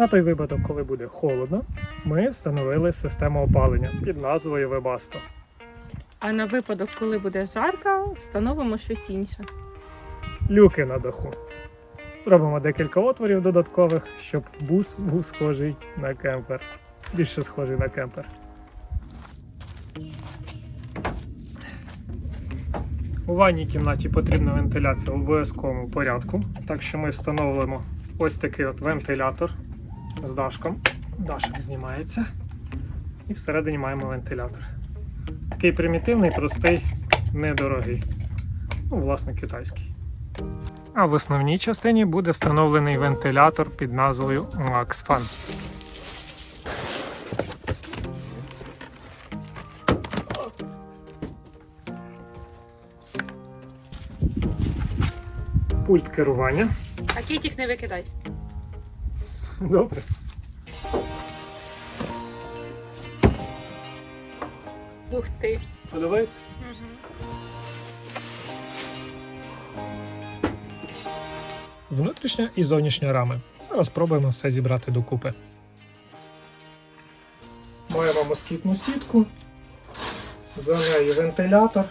На той випадок, коли буде холодно, ми встановили систему опалення під назвою Webasto. А на випадок, коли буде жарко, встановимо щось інше. Люки на даху. Зробимо декілька отворів додаткових, щоб бус був схожий на кемпер. Більше схожий на кемпер. У ванній кімнаті потрібна вентиляція в обов'язковому порядку. Так що ми встановимо ось такий от вентилятор з дашком. Дашок знімається. І всередині маємо вентилятор. Такий примітивний, простий, недорогий. Ну, власне, китайський. А в основній частині буде встановлений вентилятор під назвою MaxFan. Пульт керування. А кітік не викидай. Добре. Ух ти. Подобається? Внутрішня і зовнішня рами. Зараз спробуємо все зібрати докупи. Маємо москітну сітку. За нею вентилятор.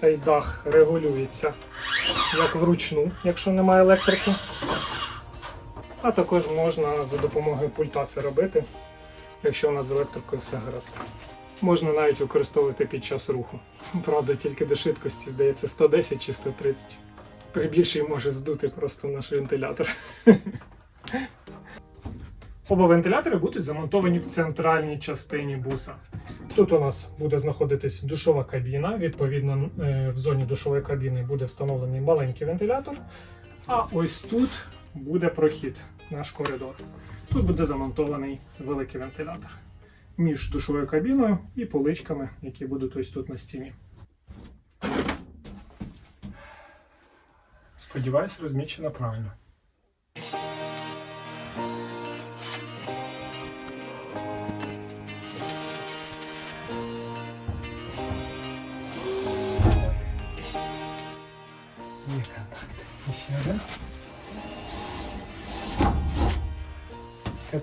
Цей дах регулюється як вручну, якщо немає електрики. А також можна за допомогою пульта це робити, якщо у нас з електрикою все гаразд. Можна навіть використовувати під час руху. Правда, тільки до швидкості, здається, 110 чи 130. При більшій може здути просто наш вентилятор. Оба вентилятори будуть замонтовані в центральній частині буса. Тут у нас буде знаходитись душова кабіна. Відповідно, е, в зоні душової кабіни буде встановлений маленький вентилятор. А ось тут буде прохід, наш коридор. Тут буде замонтований великий вентилятор між душовою кабіною і поличками, які будуть ось тут на стіні. Сподіваюсь, розмічено правильно.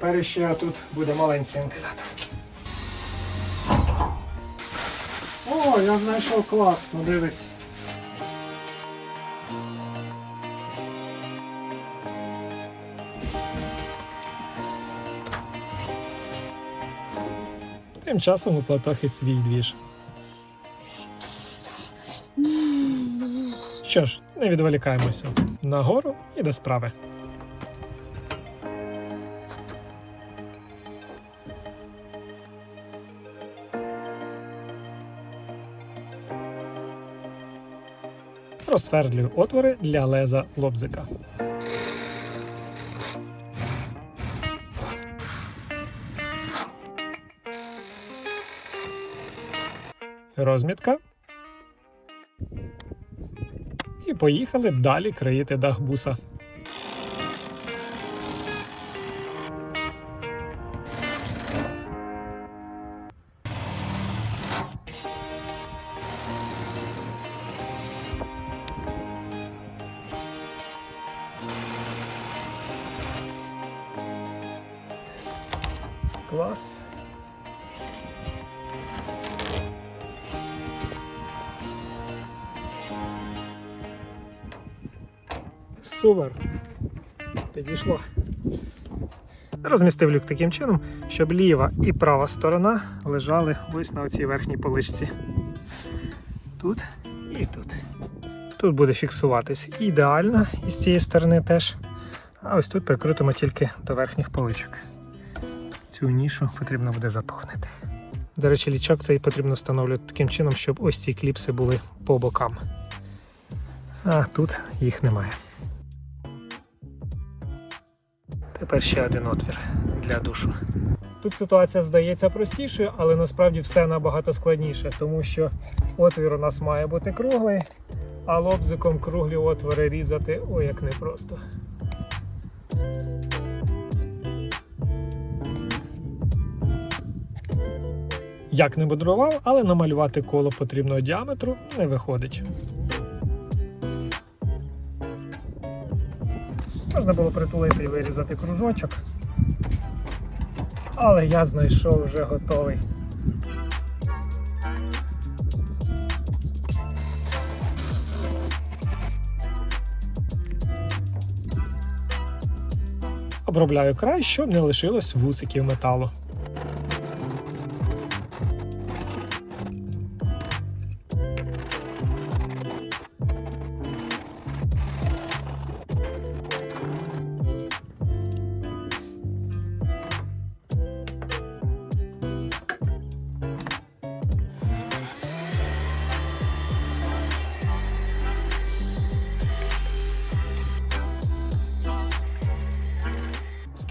Тепер ще тут буде маленький вентилятор. О, я знайшов класно, дивись. Тим часом у Платохи свій двіж. Що ж, не відволікаємося. Нагору і до справи. Розсвердлюю отвори для леза лобзика. Розмітка. І поїхали далі криїти дах буса. Супер. Підійшло. Розмістив люк таким чином, щоб ліва і права сторона лежали ось на цій верхній поличці. Тут і тут. Тут буде фіксуватись ідеально і з цієї сторони теж. А ось тут прикрутимо тільки до верхніх поличок. Цю нішу потрібно буде заповнити. До речі, лічок цей потрібно встановлювати таким чином, щоб ось ці кліпси були по бокам. А тут їх немає. Тепер ще один отвір для душу. Тут ситуація здається простішою, але насправді все набагато складніше, тому що отвір у нас має бути круглий, а лобзиком круглі отвори різати ой як непросто. Як не мудрував, але намалювати коло потрібного діаметру не виходить. Можна було притулити і вирізати кружочок, Але я знайшов вже готовий. Обробляю край, щоб не лишилось вусиків металу.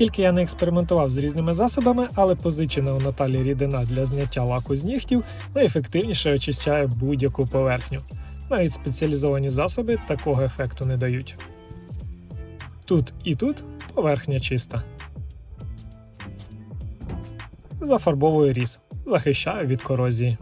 Скільки я не експериментував з різними засобами, але позичена у Наталі рідина для зняття лаку з нігтів найефективніше очищає будь-яку поверхню. Навіть спеціалізовані засоби такого ефекту не дають. Тут і тут поверхня чиста. Зафарбовую різ, захищаю від корозії.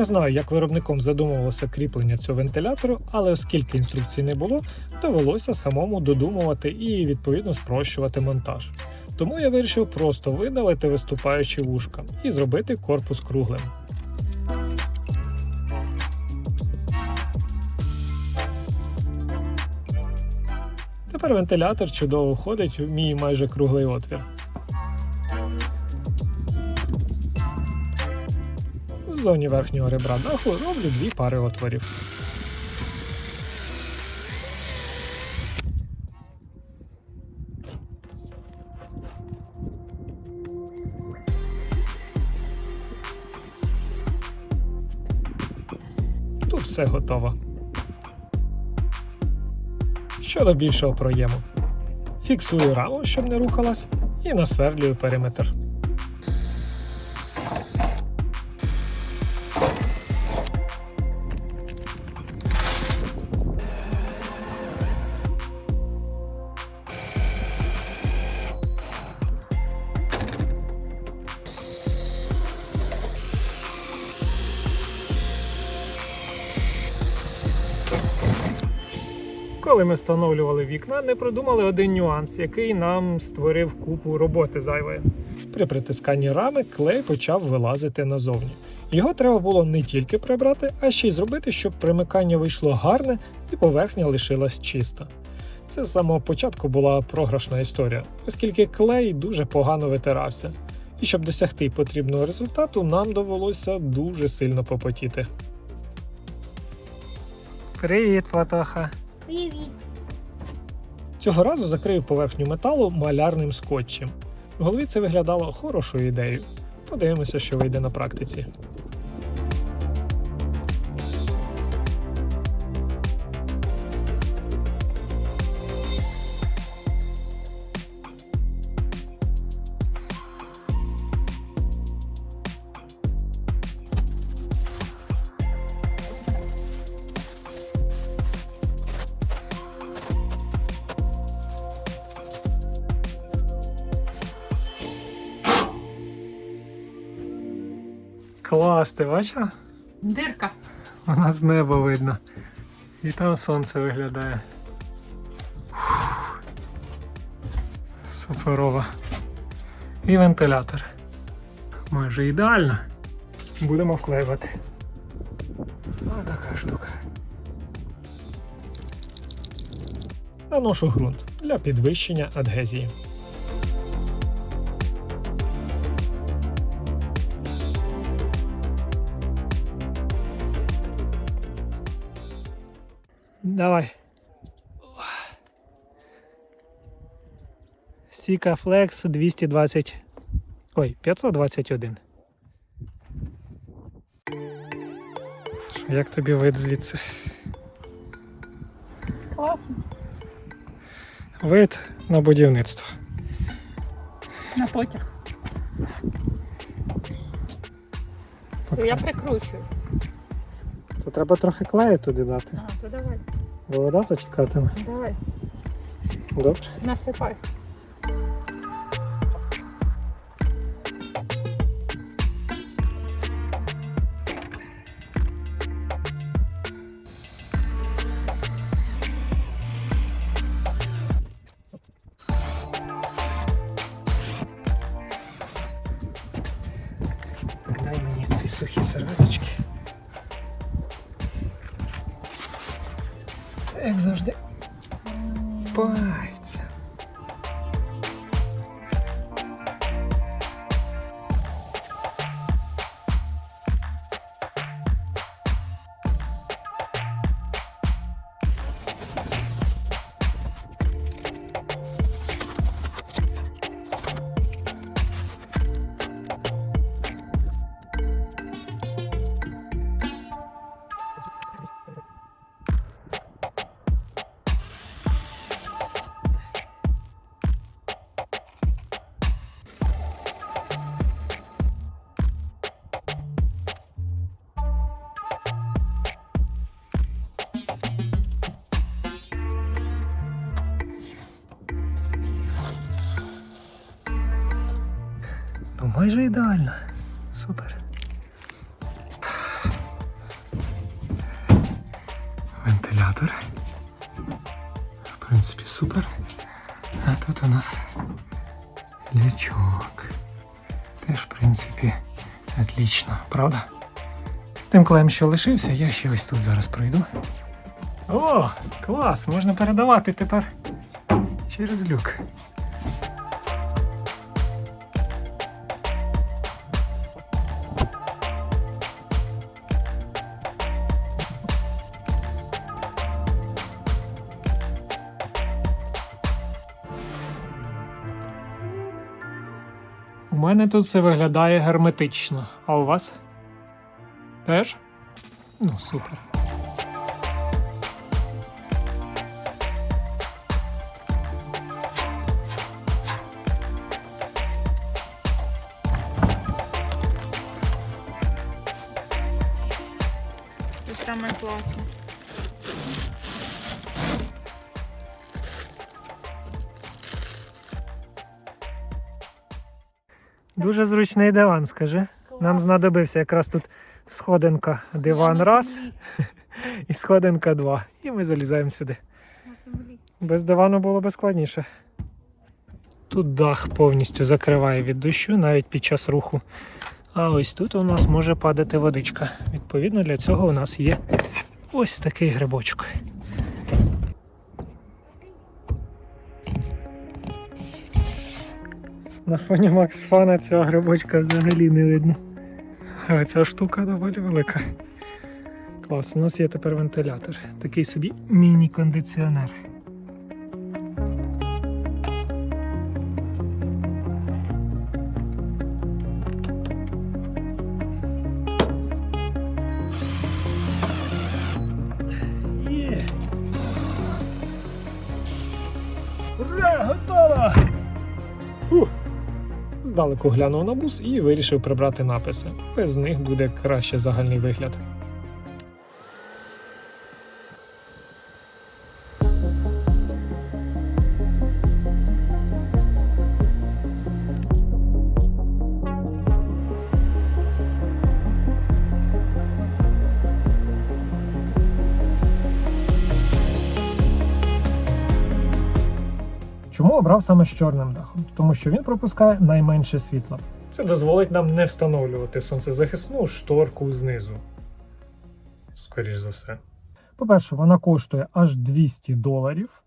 Не знаю, як виробником задумувалося кріплення цього вентилятору, але оскільки інструкцій не було, довелося самому додумувати і відповідно спрощувати монтаж. Тому я вирішив просто видалити виступаючі вушка і зробити корпус круглим. Тепер вентилятор чудово входить в мій майже круглий отвір. В зоні верхнього ребра даху роблю дві пари отворів. Тут все готово. Щодо більшого проєму. Фіксую раму, щоб не рухалась, і насверлюю периметр. Коли ми встановлювали вікна, не продумали один нюанс, який нам створив купу роботи зайвої. При притисканні рами клей почав вилазити назовні. Його треба було не тільки прибрати, а ще й зробити, щоб примикання вийшло гарне і поверхня лишилась чиста. Це з самого початку була програшна історія, оскільки клей дуже погано витирався. І щоб досягти потрібного результату, нам довелося дуже сильно попотіти. Привіт, Платоха! Привіт. Цього разу закрию поверхню металу малярним скотчем. В голові це виглядало хорошою ідеєю. Подивимося, що вийде на практиці. Клас, ти бачила? Дирка. Нас з неба видно. І там сонце виглядає. Фух. Суперово. І вентилятор. Майже ідеально. Будемо вклеювати. Ось така штука. Наношу ґрунт для підвищення адгезії. Давай. Сіка Flex 220. Ой, 521. Що, як тобі вид звідси? Класно. Вид на будівництво. На потяг. Все, я прикручую. То треба трохи клею туди дати. А, то давай. Вода зачекатиме. Давай. Добре. Насипай. Як завжди. Пальця. Майже ідеально. Супер. Вентилятор. В принципі, супер. А тут у нас лючок. Теж, в принципі, отлично, правда? Тим клеєм, що лишився, я ще ось тут зараз пройду. О, клас! Можна передавати тепер через люк. Мене тут все виглядає герметично. А у вас? Теж? Ну, супер. Це саме класно. Дуже зручний диван, скажи. Нам знадобився якраз тут сходинка диван раз і сходинка два. І ми залізаємо сюди. Без дивану було би складніше. Тут дах повністю закриває від дощу навіть під час руху. А ось тут у нас може падати водичка. Відповідно, для цього у нас є ось такий грибочок. На фоні Макс Фана цього грибочка взагалі не видно. А ця штука доволі велика. Клас, у нас є тепер вентилятор. Такий собі міні-кондиціонер. Здалеку глянув на бус і вирішив прибрати написи. Без них буде краще загальний вигляд. Обрав саме з чорним дахом? Тому що він пропускає найменше світла. Це дозволить нам не встановлювати сонцезахисну шторку знизу. Скоріш за все. По-перше, вона коштує аж 200 доларів.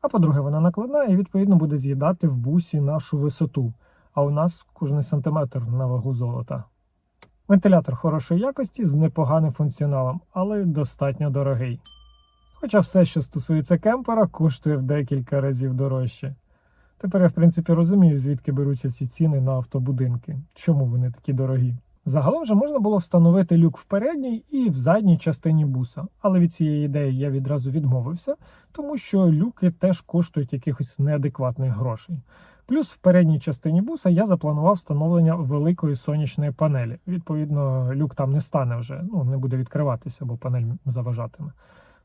А по-друге, вона накладна і відповідно буде з'їдати в бусі нашу висоту. А у нас кожний сантиметр на вагу золота. Вентилятор хорошої якості з непоганим функціоналом, але достатньо дорогий. Хоча все, що стосується кемпера, коштує в декілька разів дорожче. Тепер я, в принципі, розумію, звідки беруться ці ціни на автобудинки, чому вони такі дорогі. Загалом же можна було встановити люк в передній і в задній частині буса, але від цієї ідеї я відразу відмовився, тому що люки теж коштують якихось неадекватних грошей. Плюс в передній частині буса я запланував встановлення великої сонячної панелі. Відповідно, люк там не стане вже, ну не буде відкриватися, бо панель заважатиме.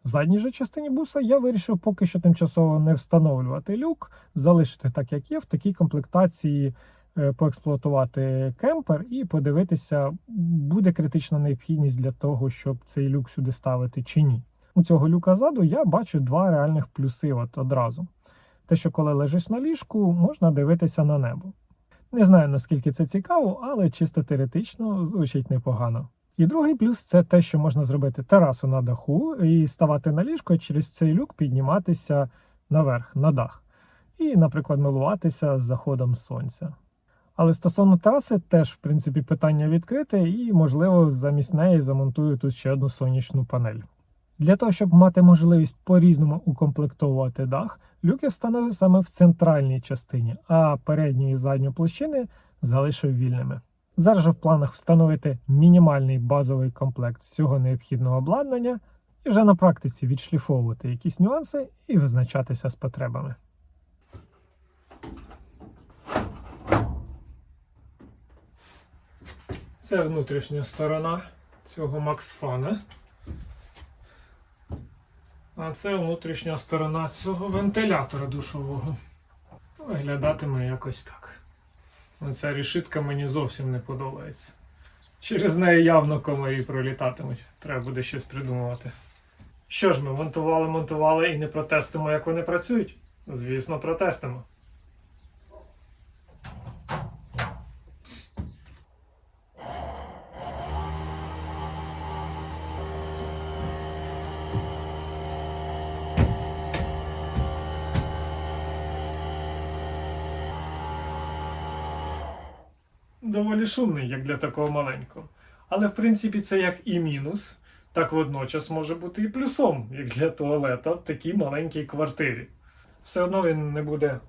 В задній же частині буса я вирішив поки що тимчасово не встановлювати люк, залишити так, як є, в такій комплектації е, поексплуатувати кемпер і подивитися, буде критична необхідність для того, щоб цей люк сюди ставити чи ні. У цього люка ззаду я бачу два реальних плюси от одразу. Те, що коли лежиш на ліжку, можна дивитися на небо. Не знаю наскільки це цікаво, але чисто теоретично звучить непогано. І другий плюс це те, що можна зробити терасу на даху і ставати на ліжко і через цей люк підніматися наверх, на дах, і, наприклад, милуватися з заходом сонця. Але стосовно траси, теж в принципі питання відкрите, і можливо замість неї замонтую тут ще одну сонячну панель. Для того, щоб мати можливість по-різному укомплектовувати дах, люки встановив саме в центральній частині, а передню і задню площини залишив вільними. Зараз же в планах встановити мінімальний базовий комплект всього необхідного обладнання і вже на практиці відшліфовувати якісь нюанси і визначатися з потребами. Це внутрішня сторона цього Максфана. А це внутрішня сторона цього вентилятора душового. Виглядатиме якось так. Оця рішитка мені зовсім не подобається. Через неї явно комарі пролітатимуть. Треба буде щось придумувати. Що ж ми монтували, монтували і не протестимо, як вони працюють? Звісно, протестимо. Доволі шумний, як для такого маленького. Але в принципі це як і мінус, так водночас може бути і плюсом, як для туалета в такій маленькій квартирі. Все одно він не буде.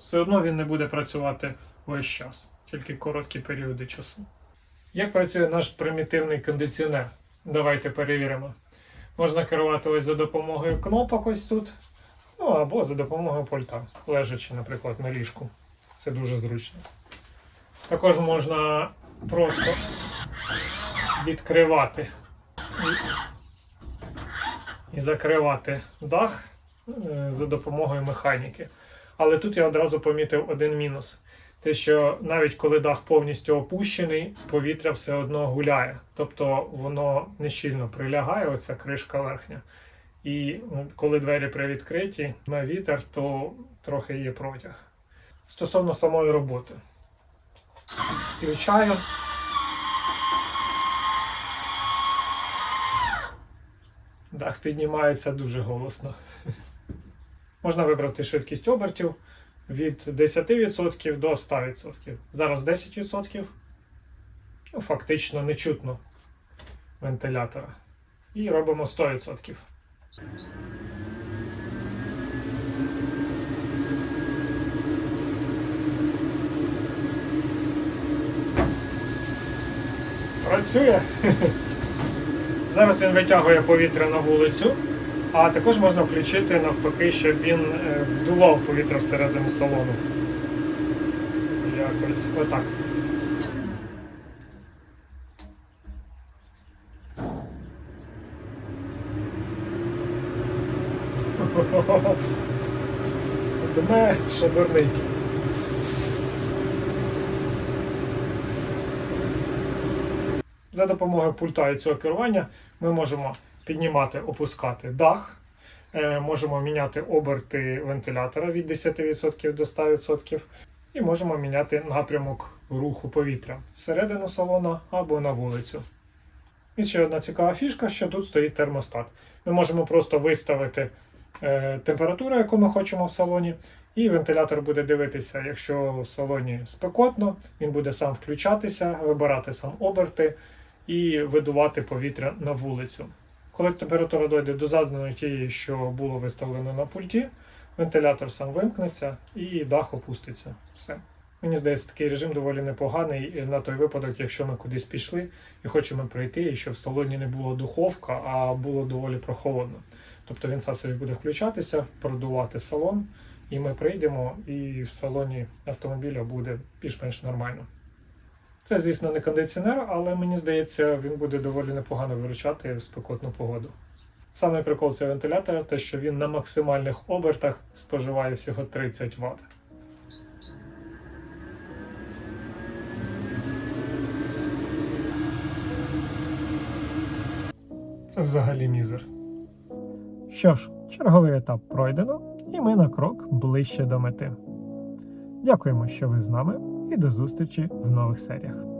Все одно він не буде працювати весь час, тільки короткі періоди часу. Як працює наш примітивний кондиціонер? Давайте перевіримо. Можна керувати ось за допомогою кнопок ось тут, ну або за допомогою пульта, лежачи, наприклад, на ліжку. Це дуже зручно. Також можна просто відкривати і, закривати дах е, за допомогою механіки. Але тут я одразу помітив один мінус. Те, що навіть коли дах повністю опущений, повітря все одно гуляє. Тобто воно нещільно прилягає, оця кришка верхня. І ну, коли двері привідкриті на вітер, то трохи є протяг. Стосовно самої роботи. Включаю. Дах піднімається дуже голосно. Можна вибрати швидкість обертів від 10% до 100%. Зараз 10%. Ну, фактично не чутно вентилятора. І робимо 100%. Працює. Зараз він витягує повітря на вулицю, а також можна включити навпаки, щоб він е, вдував повітря всередину салону. Якось отак. Дме, що дурний. За допомогою пульта і цього керування ми можемо піднімати, опускати дах, е, можемо міняти оберти вентилятора від 10% до 100%, і можемо міняти напрямок руху повітря всередину салона або на вулицю. І ще одна цікава фішка, що тут стоїть термостат. Ми можемо просто виставити е, температуру, яку ми хочемо в салоні, і вентилятор буде дивитися, якщо в салоні спекотно, він буде сам включатися, вибирати сам оберти і видувати повітря на вулицю. Коли температура дойде до заданої тієї, що було виставлено на пульті, вентилятор сам вимкнеться і дах опуститься. Все. Мені здається, такий режим доволі непоганий на той випадок, якщо ми кудись пішли і хочемо прийти, і щоб в салоні не було духовка, а було доволі прохолодно. Тобто він сам собі буде включатися, продувати салон, і ми прийдемо, і в салоні автомобіля буде більш-менш нормально. Це, звісно, не кондиціонер, але мені здається, він буде доволі непогано виручати в спекотну погоду. Саме прикол цього вентилятора те, що він на максимальних обертах споживає всього 30 Вт. Це взагалі мізер. Що ж, черговий етап пройдено, і ми на крок ближче до мети. Дякуємо, що ви з нами, і до зустрічі в нових серіях.